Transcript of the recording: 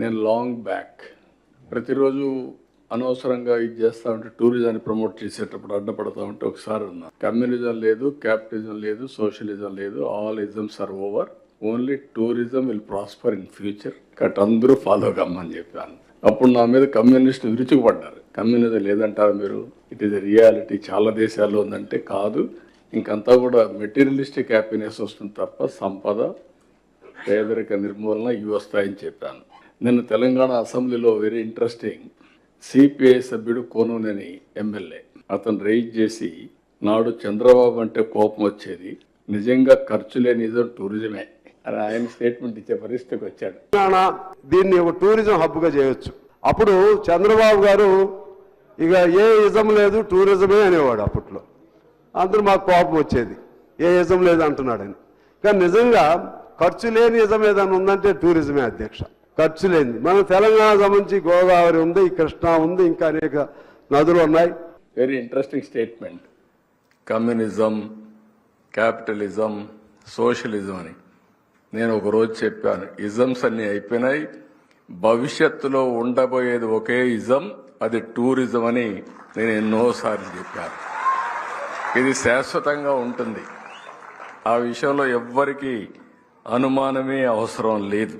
నేను long back ప్రతిరోజు అనవసరంగా ఇది చేస్తా ఉంటే టూరిజాన్ని ప్రమోట్ చేసేటప్పుడు అడ్డపడతా ఉంటే ఒకసారి ఉన్నా కమ్యూనిజం లేదు క్యాపిటలిజం లేదు సోషలిజం లేదు all isms are over only tourism will prosper in future cut అందరూ ఫాలో కమ్మని చెప్పాను. అప్పుడు నా మీద కమ్యూనిస్ట్ విరుచుకుపడ్డారు. కమ్యూనిజం లేదంటారు మీరు? ఇట్ ఈస్ రియాలిటీ చాలా దేశాల్లో ఉందంటే కాదు. ఇంకంతా కూడా మెటీరియలిస్టిక్ హ్యాపీనెస్ వస్తుంది తప్ప సంపద పేదరిక నిర్మూలన ఇవి వస్తాయని చెప్పాను. నిన్న తెలంగాణ అసెంబ్లీలో వెరీ ఇంట్రెస్టింగ్ సిపిఐ సభ్యుడు కోనూనేని ఎమ్మెల్యే. అతను రైజ్ చేసి నాడు చంద్రబాబు అంటే కోపం వచ్చేది. నిజంగా ఖర్చు లేని టూరిజమే. అని ఆయన స్టేట్మెంట్ ఇచ్చే పరిస్థితికి వచ్చాడు. దీన్ని ఒక టూరిజం హబ్గా చేయొచ్చు. అప్పుడు చంద్రబాబు గారు ఇక ఏ ఇజం లేదు టూరిజమే అనేవాడు అప్పట్లో. అందరూ మాకు కోపం వచ్చేది. ఏ ఇజం లేదు అంటున్నాడని కానీ నిజంగా ఖర్చు లేని ఇజం ఏదైనా ఉందంటే టూరిజమే అధ్యక్ష. ఖర్చు లేనిది మన తెలంగాణ సంబంధించి గోదావరి ఉంది కృష్ణా ఉంది ఇంకా అనేక నదులు ఉన్నాయి. Very interesting statement communism capitalism socialism అని. నేను ఒకరోజు చెప్పాను ఇజమ్స్ అన్ని అయిపోయినాయి. భవిష్యత్తులో ఉండబోయేది ఒకే ఇజం అది టూరిజం అని నేను ఎన్నోసార్లు చెప్పాను. ఇది శాశ్వతంగా ఉంటుంది. ఆ విషయంలో ఎవ్వరికీ అనుమానమే అవసరం లేదు.